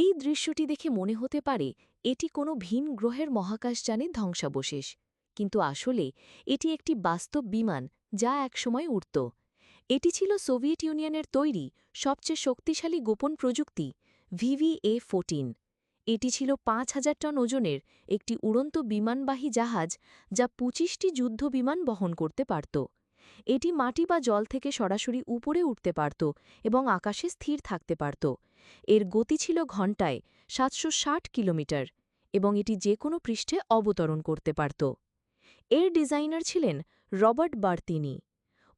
এই দৃশ্যটি দেখে মনে হতে পারে এটি কোনো ভিন গ্রহের মহাকাশযানের ধ্বংসাবশেষ। কিন্তু আসলে এটি একটি বাস্তব বিমান যা একসময় উড়ত। এটি ছিল সোভিয়েত ইউনিয়নের তৈরি সবচেয়ে শক্তিশালী গোপন প্রযুক্তি ভিভিএ ফোরটিন এটি ছিল পাঁচ হাজার টন ওজনের একটি উড়ন্ত বিমানবাহী জাহাজ যা পঁচিশটি যুদ্ধ বিমান বহন করতে পারত। এটি মাটি বা জল থেকে সরাসরি উপরে উঠতে পারত এবং আকাশে স্থির থাকতে পারত। এর গতি ছিল ঘণ্টায় সাতশো ষাট কিলোমিটার এবং এটি যে কোনো পৃষ্ঠে অবতরণ করতে পারত। এর ডিজাইনার ছিলেন রবার্ট বার্তিনি।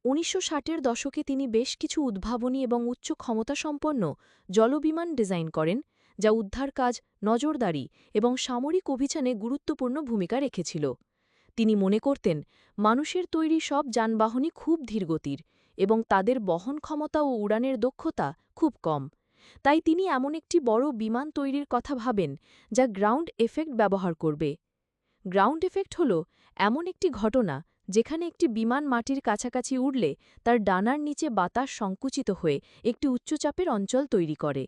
উনিশশো ষাটের দশকে তিনি বেশ কিছু উদ্ভাবনী এবং উচ্চ ক্ষমতাসম্পন্ন জলবিমান ডিজাইন করেন, যা উদ্ধার কাজ, নজরদারি এবং সামরিক অভিযানে গুরুত্বপূর্ণ ভূমিকা রেখেছিল। তিনি মনে করতেন, মানুষের তৈরি সব যানবাহনই খুব ধীরগতির এবং তাদের বহন ক্ষমতা ও উড়ানের দক্ষতা খুব কম। তাই তিনি এমন একটি বড় বিমান তৈরির কথা ভাবেন, যা গ্রাউন্ড এফেক্ট ব্যবহার করবে। গ্রাউন্ড এফেক্ট হল এমন একটি ঘটনা, যেখানে একটি বিমান মাটির কাছাকাছি উড়লে তার ডানার নিচে বাতাস সংকুচিত হয়ে একটি উচ্চচাপের অঞ্চল তৈরি করে।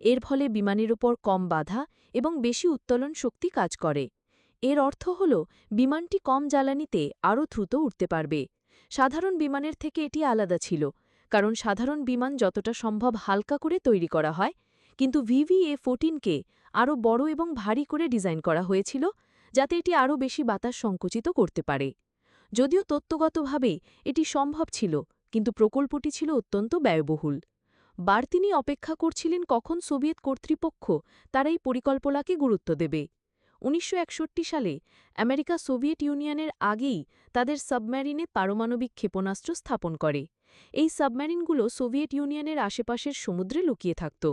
এর ফলে বিমানের ওপর কম বাধা এবং বেশি উত্তোলন শক্তি কাজ করে। এর অর্থ হল, বিমানটি কম জ্বালানিতে আরও দ্রুত উঠতে পারবে। সাধারণ বিমানের থেকে এটি আলাদা ছিল, কারণ সাধারণ বিমান যতটা সম্ভব হালকা করে তৈরি করা হয়, কিন্তু ভিভিএ ফোরটিনকে আরও বড় এবং ভারী করে ডিজাইন করা হয়েছিল, যাতে এটি আরও বেশি বাতাস সংকুচিত করতে পারে। যদিও তত্ত্বগতভাবে এটি সম্ভব ছিল, কিন্তু প্রকল্পটি ছিল অত্যন্ত ব্যয়বহুল। বার তিনি অপেক্ষা করছিলেন কখন সোভিয়েত কর্তৃপক্ষ তার এই পরিকল্পনাকে গুরুত্ব দেবে। উনিশশো একষট্টি সালে আমেরিকা সোভিয়েত ইউনিয়নের আগেই তাদের সাবমেরিনে পারমাণবিক ক্ষেপণাস্ত্র স্থাপন করে। এই সাবমেরিনগুলো সোভিয়েত ইউনিয়নের আশেপাশের সমুদ্রে লুকিয়ে থাকত।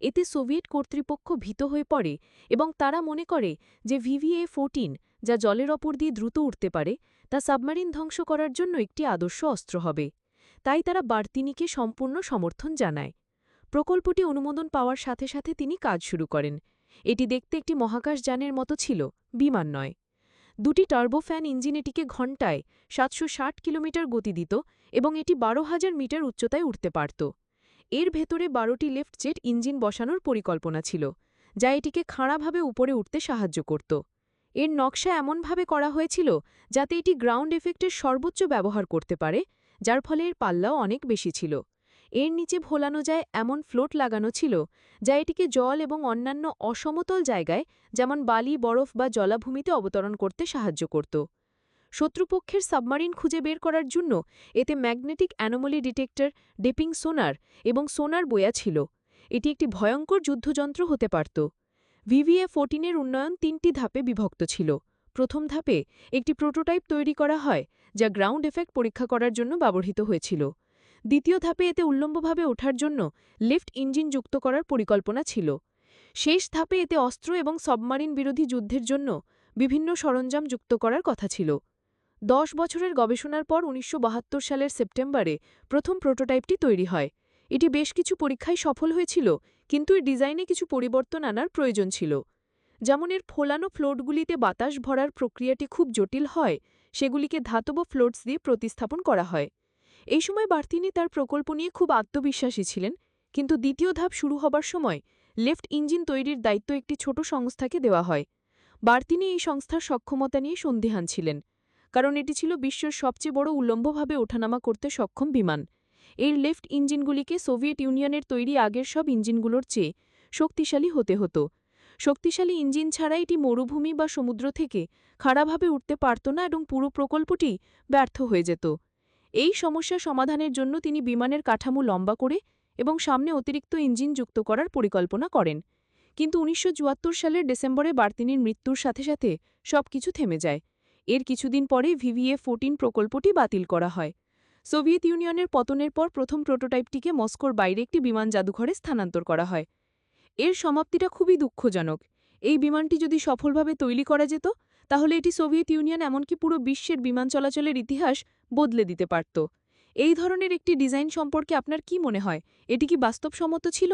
এতে সোভিয়েত কর্তৃপক্ষ ভীত হয়ে পড়ে এবং তারা মনে করে যে ভিভিএ ফোরটিন যা জলের অপর দিয়ে দ্রুত উঠতে পারে, তা সাবমেরিন ধ্বংস করার জন্য একটি আদর্শ অস্ত্র হবে। তাই তারা বার্তিনিকে সম্পূর্ণ সমর্থন জানায়। প্রকল্পটি অনুমোদন পাওয়ার সাথে সাথে তিনি কাজ শুরু করেন। এটি দেখতে একটি মহাকাশযানের মতো ছিল, বিমান নয়। দুটি টার্বোফ্যান ইঞ্জিন এটিকে ঘণ্টায় সাতশো ষাট কিলোমিটার গতি দিত এবং এটি বারো হাজার মিটার উচ্চতায় উঠতে পারত। এর ভেতরে বারোটি লেফট জেট ইঞ্জিন বসানোর পরিকল্পনা ছিল, যা এটিকে খাঁড়াভাবে উপরে উঠতে সাহায্য করত। এর নকশা এমনভাবে করা হয়েছিল যাতে এটি গ্রাউন্ড এফেক্টের সর্বোচ্চ ব্যবহার করতে পারে, যার ফলে এর পাল্লাও অনেক বেশি ছিল। এর নিচে ভোলানো যায় এমন ফ্লোট লাগানো ছিল, যা এটিকে জল এবং অন্যান্য অসমতল জায়গায়, যেমন বালি, বরফ বা জলাভূমিতে অবতরণ করতে সাহায্য করত। শত্রুপক্ষের সাবমারিন খুঁজে বের করার জন্য এতে ম্যাগনেটিক অ্যানোমলি ডিটেক্টর, ডেপিং সোনার এবং সোনার বয়া ছিল। এটি একটি ভয়ঙ্কর যুদ্ধযন্ত্র হতে পারত। ভিভিএ ফোরটিনের উন্নয়ন তিনটি ধাপে বিভক্ত ছিল। প্রথম ধাপে একটি প্রোটোটাইপ তৈরি করা হয়, যা গ্রাউন্ড এফেক্ট পরীক্ষা করার জন্য ব্যবহৃত হয়েছিল। দ্বিতীয় ধাপে এতে উল্লম্বভাবে ওঠার জন্য লিফট ইঞ্জিন যুক্ত করার পরিকল্পনা ছিল। শেষ ধাপে এতে অস্ত্র এবং সাবমারিন বিরোধী যুদ্ধের জন্য বিভিন্ন সরঞ্জাম যুক্ত করার কথা ছিল। দশ বছরের গবেষণার পর উনিশশো বাহাত্তর সালের সেপ্টেম্বরে প্রথম প্রোটোটাইপটি তৈরি হয়। এটি বেশ কিছু পরীক্ষায় সফল হয়েছিল, কিন্তু এর ডিজাইনে কিছু পরিবর্তন আনার প্রয়োজন ছিল। যেমন এর ফোলানো ফ্লোটগুলিতে বাতাস ভরার প্রক্রিয়াটি খুব জটিল হয়, সেগুলিকে ধাতব ফ্লোটস দিয়ে প্রতিস্থাপন করা হয়। এই সময় বার্তিনি তার প্রকল্প নিয়ে খুব আত্মবিশ্বাসী ছিলেন, কিন্তু দ্বিতীয় ধাপ শুরু হবার সময় লেফট ইঞ্জিন তৈরির দায়িত্ব একটি ছোট সংস্থাকে দেওয়া হয়। বার্তিনি এই সংস্থার সক্ষমতা নিয়ে সন্দেহান ছিলেন, কারণ এটি ছিল বিশ্বের সবচেয়ে বড় উল্লম্বভাবে ওঠানামা করতে সক্ষম বিমান। এর লেফট ইঞ্জিনগুলিকে সোভিয়েত ইউনিয়নের তৈরি আগের সব ইঞ্জিনগুলোর চেয়ে শক্তিশালী হতে হতো। শক্তিশালী ইঞ্জিন ছাড়া এটি মরুভূমি বা সমুদ্র থেকে খাড়াভাবে উঠতে পারত না এবং পুরো প্রকল্পটি ব্যর্থ হয়ে যেত। এই সমস্যা সমাধানের জন্য তিনি বিমানের কাঠামো লম্বা করে এবং সামনে অতিরিক্ত ইঞ্জিন যুক্ত করার পরিকল্পনা করেন। কিন্তু উনিশশো চুয়াত্তর সালের ডিসেম্বরে বার্তিনির মৃত্যুর সাথে সাথে সব কিছু থেমে যায়। এর কিছুদিন পরে ভিভিএ ফোরটিন প্রকল্পটি বাতিল করা হয়। সোভিয়েত ইউনিয়নের পতনের পর প্রথম প্রোটোটাইপটিকে মস্কোর বাইরে একটি বিমান জাদুঘরে স্থানান্তর করা হয়। এর সমাপ্তিটা খুবই দুঃখজনক। এই বিমানটি যদি সফলভাবে তৈরি করা যেত তাহলে এটি সোভিয়েত ইউনিয়ন এমনকি পুরো বিশ্বের বিমান চলাচলের ইতিহাস বদলে দিতে পারত। এই ধরনের একটি ডিজাইন সম্পর্কে আপনার কি মনে হয়? এটি কি বাস্তবসম্মত ছিল?